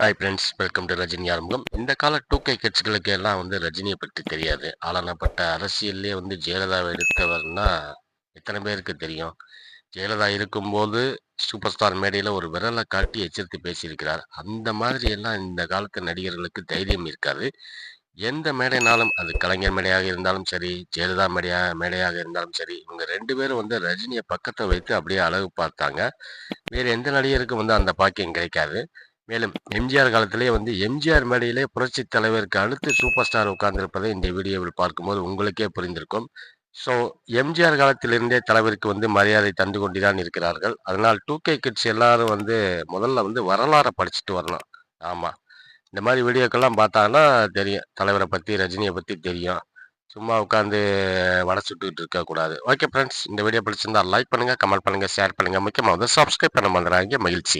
Hi friends welcome to Rajini ஆரம்பம் இந்த கால டூ கே கிட்ஸ்களுக்கு எல்லாம் வந்து ரஜினியை பற்றி தெரியாது. ஆளானப்பட்ட அரசியல்லே வந்து ஜெயலலிதாவை எடுத்தவர்னா எத்தனை பேருக்கு தெரியும்? ஜெயலலிதா இருக்கும்போது சூப்பர் ஸ்டார் மேடையில் ஒரு விரலை காட்டி எச்சரித்து பேசியிருக்கிறார். அந்த மாதிரி எல்லாம் இந்த காலத்து நடிகர்களுக்கு தைரியம் இருக்காது. எந்த மேடைனாலும் அது கலைஞர் மேடையாக இருந்தாலும் சரி ஜெயலலிதா மேடையா மேடையாக இருந்தாலும் சரி இவங்க ரெண்டு பேரும் வந்து ரஜினியை பக்கத்தை வைத்து அப்படியே அழகு பார்த்தாங்க. வேறு எந்த நடிகருக்கும் வந்து அந்த பாக்கியம் கிடைக்காது. மேலும் எம்ஜிஆர் காலத்திலேயே வந்து எம்ஜிஆர் மேடையிலே புரட்சி தலைவருக்கு அடுத்து சூப்பர் ஸ்டார் உட்கார்ந்திருப்பதை இந்த வீடியோவில் பார்க்கும்போது உங்களுக்கே புரிந்திருக்கும். ஸோ எம்ஜிஆர் காலத்திலிருந்தே தலைவருக்கு வந்து மரியாதை தந்து கொண்டுதான் இருக்கிறார்கள். அதனால் டூ கே கிட்ஸ் எல்லாரும் வந்து முதல்ல வந்து வரலாறை படிச்சுட்டு வரணும். ஆமாம் இந்த மாதிரி வீடியோக்கெல்லாம் பார்த்தாங்கன்னா தெரியும். தலைவரை பற்றி ரஜினியை பற்றி தெரியும். சும்மா உட்காந்து வடை சுட்டுக்கிட்டு இருக்கக்கூடாது ஓகே ஃப்ரெண்ட்ஸ் இந்த வீடியோ பிடிச்சிருந்தா லைக் பண்ணுங்கள் கமெண்ட் பண்ணுங்கள் ஷேர் பண்ணுங்கள் முக்கியமாக வந்து சப்ஸ்கிரைப் பண்ண வந்துடுறாங்க மகிழ்ச்சி.